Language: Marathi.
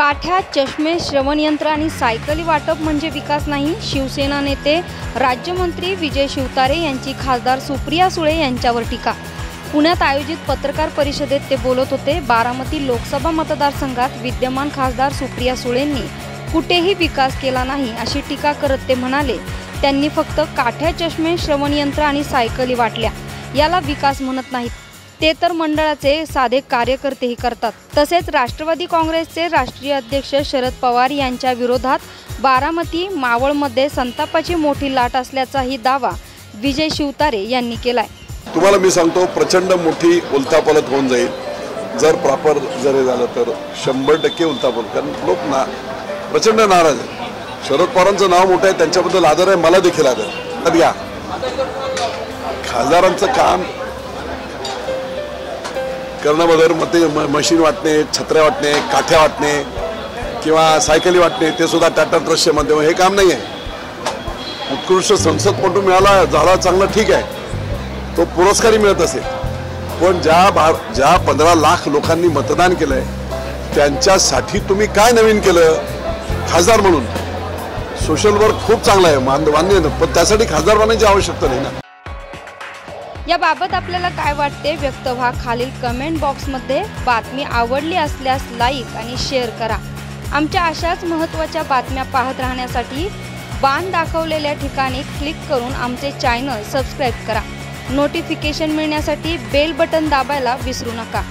काठ्या चष्मे श्रवणयंत्र आणि सायकली वाटप म्हणजे विकास नाही. शिवसेना नेते राज्यमंत्री विजय शिवतारे यांची खासदार सुप्रिया सुळे यांच्यावर टीका. पुण्यात आयोजित पत्रकार परिषदेत ते बोलत होते बारामती लोकसभा मतदारसंघात विद्यमान खासदार सुप्रिया सुळेंनी कुठेही विकास केला नाही अशी टीका करत ते म्हणाले त्यांनी फक्त काठ्या चष्मे श्रवणयंत्र आणि सायकली वाटल्या. याला विकास म्हणत नाहीत. ते तर मंडळाचे साधे कार्यकर्तेही करतात. तसेच राष्ट्रवादी काँग्रेसचे राष्ट्रीय अध्यक्ष शरद पवार यांच्या विरोधात बारामती मावळमध्ये संतापाची मोठी लाट असल्याचाही दावा विजय शिवतारे यांनी केलाय. तुम्हाला मी सांगतो प्रचंड मोठी उलथापालत होऊन जाईल. जर प्रॉपर जरी झालं तर शंभर टक्के उलथापालत कारण लोक ना प्रचंड नाराज आहे शरद पवारांचं नाव मोठं आहे त्यांच्याबद्दल आदर आहे मला देखील आदर घ्या खासदारांचं काम करणं बदल मग ते म- मशीन वाटणे छत्र्या वाटणे काठ्या वाटणे किंवा सायकली वाटणे ते सुद्धा टाटा ट्रस्टच्या माध्यम हे काम नाही आहे उत्कृष्ट संसदपटू मिळाला झाला चांगला ठीक आहे. तो पुरस्कारही मिळत असेल. पण ज्या भार ज्या पंधरा लाख लोकांनी मतदान केलं आहे त्यांच्यासाठी तुम्ही काय नवीन केलं? खासदार म्हणून. सोशल वर्क खूप चांगलं आहे मान मान्य पण त्यासाठी खासदार बनायची आवश्यकता नाही ना. याबाबत आपल्याला काय वाटते व्यक्त व्हा. खालील कमेंट बॉक्समध्ये बातमी आवडली असल्यास लाईक आणि शेअर करा. आमच्या अशाच महत्त्वाच्या बातम्या पाहत राहण्यासाठी बाण दाखवलेल्या ठिकाणी क्लिक करून आमचे चॅनल सबस्क्राईब करा. नोटिफिकेशन मिळण्यासाठी बेल बटन दाबायला विसरू नका.